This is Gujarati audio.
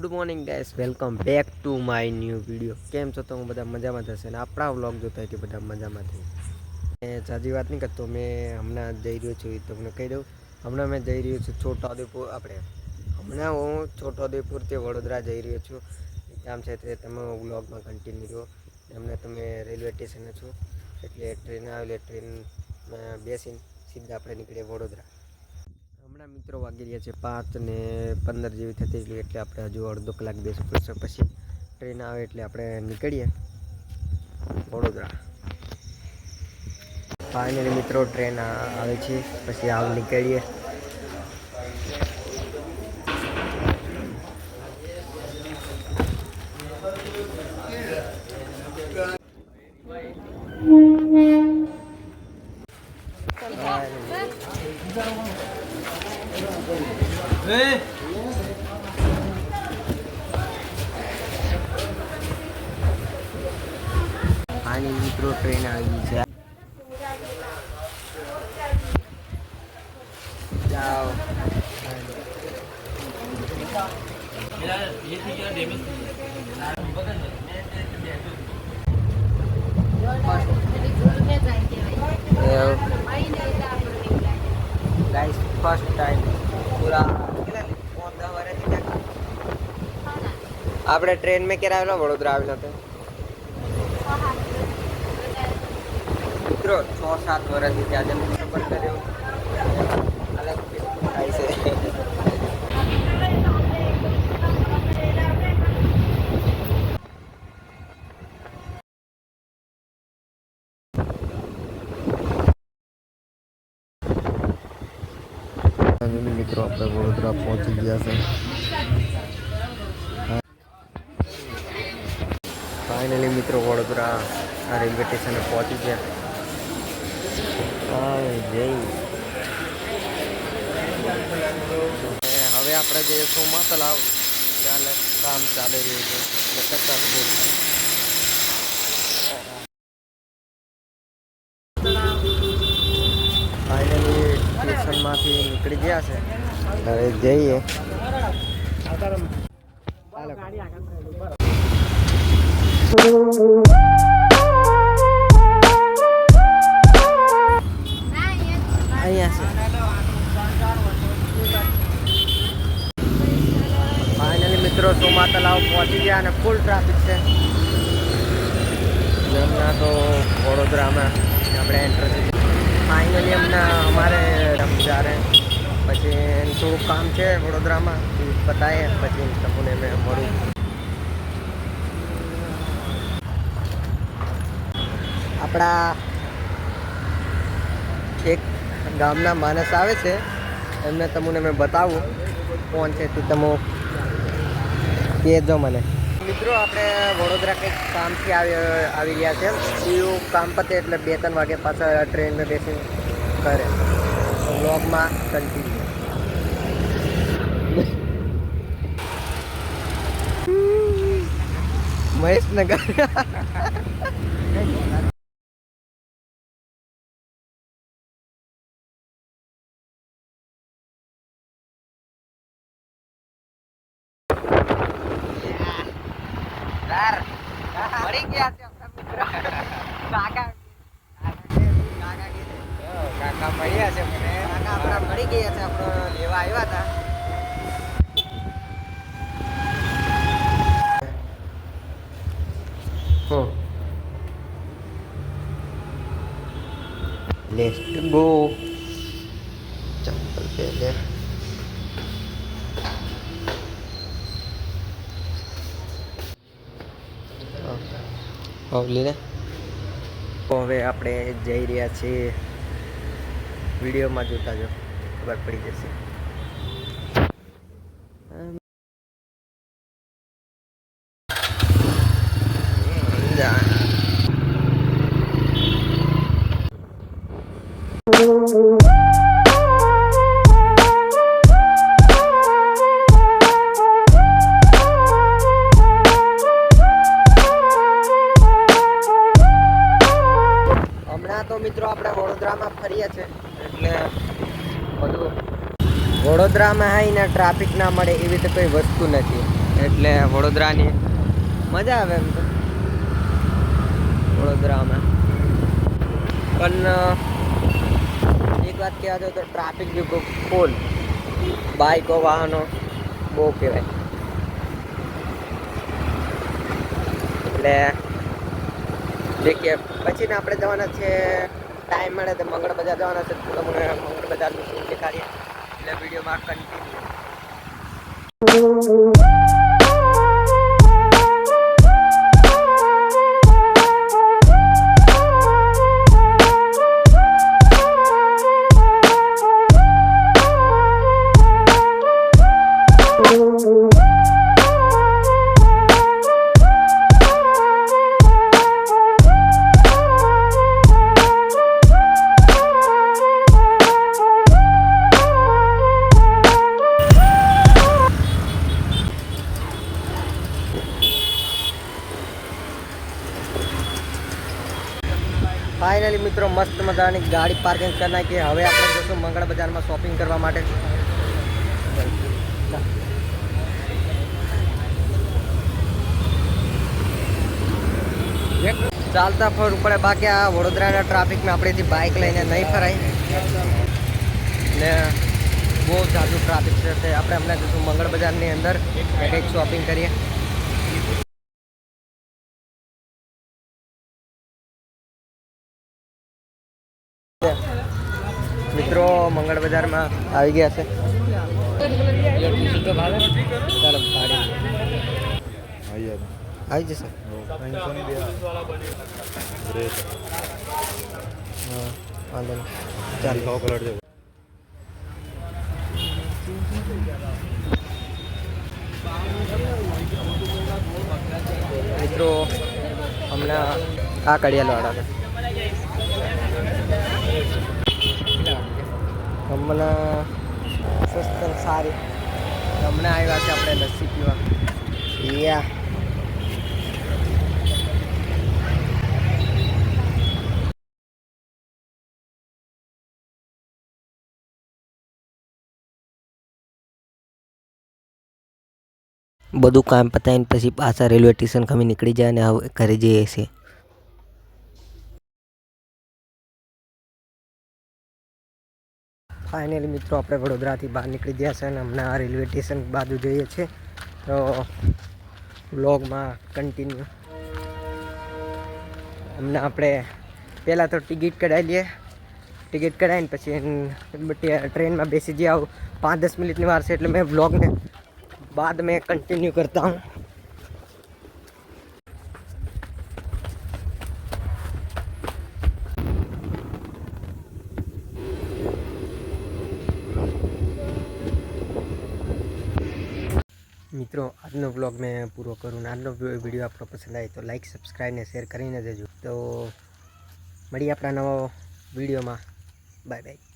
Good morning guys welcome back to my new video કેમ છો? તો હું બધા મજામાં થશે ને આપણા વ્લોગ જોતા હોય તે બધા મજામાં થઈ સાજી વાત નહીં કરતો, મેં હમણાં જઈ રહ્યો છું. એ તમને કહી દઉં. હમણાં મેં જઈ રહ્યો છું છોટાઉદેપુર. આપણે હમણાં હું છોટાઉદેપુરથી વડોદરા જઈ રહ્યો છું. કામ છે તે તમે વ્લોગમાં કન્ટિન્યુ રહો હમણાં તમે રેલવે સ્ટેશને છો. એટલે ટ્રેન આવેલી ટ્રેનમાં બેસીને સીધા આપણે નીકળીએ વડોદરા. હમણાં મિત્રો વાગી રહ્યા છે પાંચ ને પંદર જેવી થતી હતી, એટલે આપણે હજુ અડધો કલાક બેસવું પડશે. પછી ટ્રેન આવે એટલે આપણે નીકળીએ વડોદરા. ફાઇનલી મિત્રો ટ્રેન આવે છે, પછી આવ નીકળીએ. મિત્રો ટ્રેન આવી છે ફર્સ્ટ ટાઈમ પૂરા. આપણે ટ્રેન મેં ક્યારે આવેલો? વડોદરા આવેલો હતો. મિત્રો, છ, સાત વર્ષથી ત્યાં જ સફર કર્યો. મિત્રો, આપણે વડોદરા પહોંચી ગયા છે. ફાઇનલી મિત્રો, વડોદરા રેલવે સ્ટેશને પહોંચી ગયા. હવે આપણે જે સોમા તલાવ ત્યાં કામ ચાલી રહ્યું છે જ સ્ટેશનમાંથી નીકળી ગયા છે. હવે જઈએ. અહીંયા અને ફૂલ ટ્રાફિક છે. હમણાં તો વડોદરામાં આપણે એન્ટર થઈ ફાઇનલી હમણાં અમારે રમજારે પછી એનું થોડું કામ છે વડોદરામાં, એ બતાવીએ, પછી તમને મેં મળું. આપણા એક ગામના માણસ આવે છે, એમને તમને મેં બતાવું, કોણ છે તે તમે કહેજો મને. મિત્રો, આપણે વડોદરા કંઈક કામથી આવી આવી રહ્યા છે. બીજું કામ પતે એટલે બે ત્રણ વાગે પાછા ટ્રેનમાં બેસી કરે બ્લોગમાં કન્ટિન્યુ મહેશનગર. સર મળી ગયા છે મિત્ર કાકા. કાકા મળ્યા છે મને. કાકા આપણા મળી ગયા છે આપણો લેવા આવ્યા હતા. હો. લેટ્સ હવલીને તો હવે આપણે જઈ રહ્યા છીએ. વિડીયોમાં જોતા જો. ખબર પડી જશે. હમણાં વડોદરામાં આવીને ટ્રાફિક ના મળે એવી તો કોઈ વસ્તુ નથી. એટલે વડોદરાની મજા આવે એમ તો. વડોદરામાં. પણ એક વાત કહેવા જાઉં તો ટ્રાફિક બી ફૂલ બાઇકો વાહનો બહુ કહેવાય. એટલે, દેખીએ પછી ને આપણે જવાના છે ટાઈમ મળે તો મંગળ બજાર જવાના છે. તો તમને મંગળ બજારનું શું દેખાડીએ? એટલે વિડીયોમાં કન્ટિન્યુ ફાઇનલી મિત્રો, મસ્ત મજાની ગાડી પાર્કિંગ કરી નાખી. હવે આપણે જશું મંગળ બજારમાં શોપિંગ કરવા માટે. ચાલતા ફરવું પડે બાકી આ વડોદરાના ટ્રાફિકમાં આપણેથી બાઇક લઈને નહીં ફરાય. ને બહુ જાજુ ટ્રાફિક છે આપણે હમણાં જશું મંગળ બજારની અંદર. કંઈક શોપિંગ કરીએ. મિત્રો મંગળ બજારમાં આવી ગયા છે. ચાલો ગાડી આવી જશે? વાંધો ચાલો મિત્રો, હમણાં આ કડિયાલ વાળા છે. હમણાં સસ્તન સારી. હમણાં આવ્યા છે આપણે લસ્સી પીવા. યા. બધું કામ પતાવીને પછી પાછા રેલવે સ્ટેશન ખમી નીકળી જાય અને હવે ઘરે જઈએ છીએ. ફાઇનલી મિત્રો, આપણે વડોદરાથી બહાર નીકળી ગયા છે અને હમણાં રેલવે સ્ટેશન બાજુ જઈએ છીએ. તો બ્લોગમાં કન્ટિન્યુ હમણાં આપણે પહેલાં તો ટિકિટ કઢાવી લઈએ. ટિકિટ કઢાવીને પછી ટ્રેનમાં બેસી જઈ આવું પાંચ દસ મિનિટની વાર છે એટલે મેં બ્લોગને બાદ મેં કન્ટિન્યુ કરતા હું. મિત્રો, આજનો બ્લોગ મેં પૂરો કરું આજનો વીડિયો આપણો પસંદ આવે તો લાઈક સબસ્ક્રાઈબ ને શેર કરીને જજો તો મળીએ આપણા નવો વિડીયોમાં બાય બાય